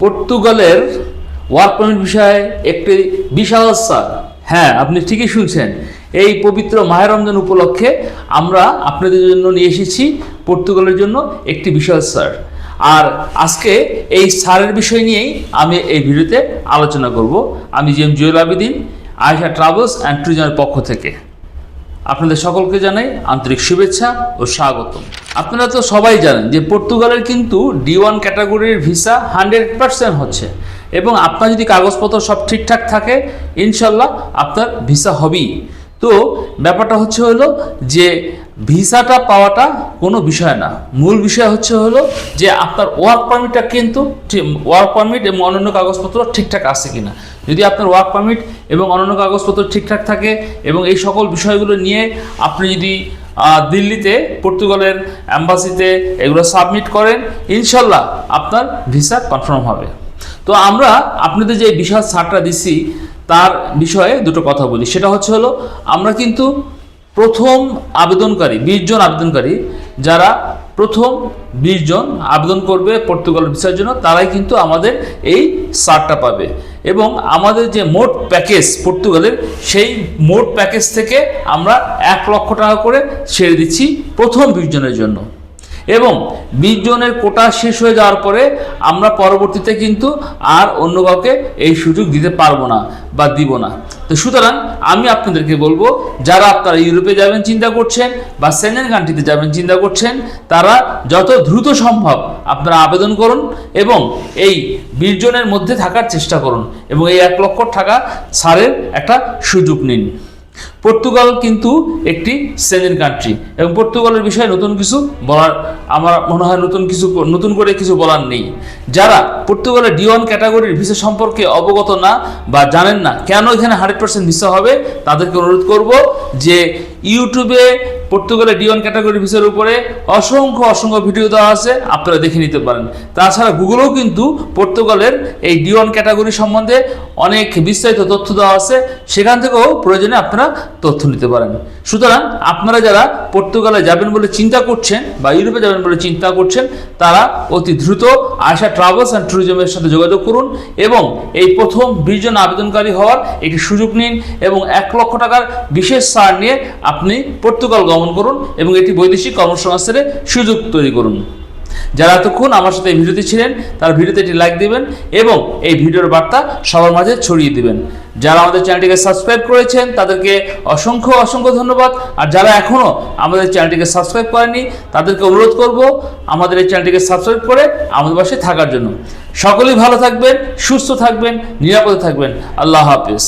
পর্তুগালের work permit বিষয়ে একটি বিশাল স্যার। হ্যাঁ আপনি ঠিকই শুনছেন। এই পবিত্র মাহের উপলক্ষে আমরা আপনাদের জন্য নিয়ে এসেছি পর্তুগালের জন্য একটি বিশাল স্যার। আর আজকে এই সারের বিষয় নিয়েই আমি এই ভিডিওতে আলোচনা করব। আমি G M Jewel Abidin Aysha travels and ট্যুরিজমের পক্ষ থেকে। আপনাদের সকলকে জানাই আন্তরিক শুভেচ্ছা ও স্বাগতম। আপনারা তো সবাই জানেন যে পর্তুগালের কিন্তু ডি ওয়ান ক্যাটাগরির ভিসা হান্ড্রেড পার্সেন্ট হচ্ছে। এবং আপনার যদি কাগজপত্র সব ঠিকঠাক থাকে, ইনশাল্লাহ আপনার ভিসা হবেই। তো ব্যাপারটা হচ্ছে হলো যে ভিসাটা পাওয়াটা কোনো বিষয় না। মূল বিষয় হচ্ছে হলো যে আপনার ওয়ার্ক পারমিটটা কিন্তু ওয়ার্ক পারমিট এবং অন্যান্য কাগজপত্র ঠিকঠাক আছে কিনা। যদি আপনার ওয়ার্ক পারমিট এবং অন্যান্য কাগজপত্র ঠিকঠাক থাকে এবং এই সকল বিষয়গুলো নিয়ে আপনি যদি দিল্লিতে, পর্তুগালের অ্যাম্বাসিতে এগুলো সাবমিট করেন। ইনশাল্লাহ আপনার ভিসা কনফার্ম হবে। তো আমরা আপনাদের যে বিশাল ছাড়টা দিচ্ছি তার বিষয়ে দুটো কথা বলি। সেটা হচ্ছে হলো, আমরা কিন্তু প্রথম আবেদনকারী বিশজন আবেদনকারী যারা প্রথম বিশ জন আবেদন করবে পর্তুগাল ভিসার জন্য, তারাই কিন্তু আমাদের এই সারটা পাবে। এবং আমাদের যে মোট প্যাকেজ পর্তুগালের, সেই মোট প্যাকেজ থেকে আমরা এক লক্ষ টাকা করে ছেড়ে দিচ্ছি প্রথম বিশ জনের জন্য। এবং বিশ জনের কোটা শেষ হয়ে যাওয়ার পরে আমরা পরবর্তীতে কিন্তু আর অন্য কাউকে এই সুযোগ দিতে পারব না বা দিব না। তো সুতরাং আমি আপনাদেরকে বলব, যারা আপনারা ইউরোপে যাবেন চিন্তা করছেন বা সেনেন কান্ট্রিতে যাবেন চিন্তা করছেন, তারা যত দ্রুত সম্ভব আপনারা আবেদন করুন এবং এই বিশ জনের মধ্যে থাকার চেষ্টা করুন এবং এই এক লক্ষ টাকা ছাড়ের একটা সুযোগ নিন। পর্তুগাল কিন্তু একটি সেনেন কান্ট্রি এবং পর্তুগালের বিষয়ে নতুন কিছু বলার আমার মনে হয় নতুন কিছু নতুন করে কিছু বলার নেই। যারা পর্তুগালের ডি ওয়ান ক্যাটাগরির ভিসা সম্পর্কে অবগত না বা জানেন না কেন এখানে হান্ড্রেড পার্সেন্ট ভিসা হবে, তাদেরকে অনুরোধ করব যে ইউটিউবে পর্তুগালের ডি ওয়ান ক্যাটাগরি ভিসার উপরে অসংখ্য অসংখ্য ভিডিও দেওয়া আছে, আপনারা দেখে নিতে পারেন। তাছাড়া গুগলেও কিন্তু পর্তুগালের এই ডি ওয়ান ক্যাটাগরি সম্বন্ধে অনেক বিস্তারিত তথ্য দেওয়া আছে, সেখান থেকেও প্রয়োজনে আপনারা তথ্য নিতে পারেন। সুতরাং আপনারা যারা পর্তুগালে যাবেন বলে চিন্তা করছেন বা ইউরোপে যাবেন বলে চিন্তা করছেন, তারা অতি দ্রুত আয়সা ট্রাভেলস অ্যান্ড ট্যুরিজমের সাথে যোগাযোগ করুন এবং এই প্রথম বিশ জন আবেদনকারী হওয়ার একটি সুযোগ নিন এবং এক লক্ষ টাকার বিশেষ সার নিয়ে আপনি পর্তুগাল গমন করুন এবং এটি বৈদেশিক কর্মসংস্থানের সুযোগ তৈরি করুন। যারা এতক্ষণ আমার সাথে এই ভিডিওতে ছিলেন, তার ভিডিওতে এটি লাইক দিবেন এবং এই ভিডিওর বার্তা সবার মাঝে ছড়িয়ে দিবেন। যারা আমাদের চ্যানেলটিকে সাবস্ক্রাইব করেছেন, তাদেরকে অসংখ্য অসংখ্য ধন্যবাদ। আর যারা এখনও আমাদের চ্যানেলটিকে সাবস্ক্রাইব করেনি তাদেরকে অনুরোধ করব আমাদের এই চ্যানেলটিকে সাবস্ক্রাইব করে আমাদের পাশে থাকার জন্য। সকলেই ভালো থাকবেন, সুস্থ থাকবেন, নিরাপদে থাকবেন। আল্লাহ হাফিজ।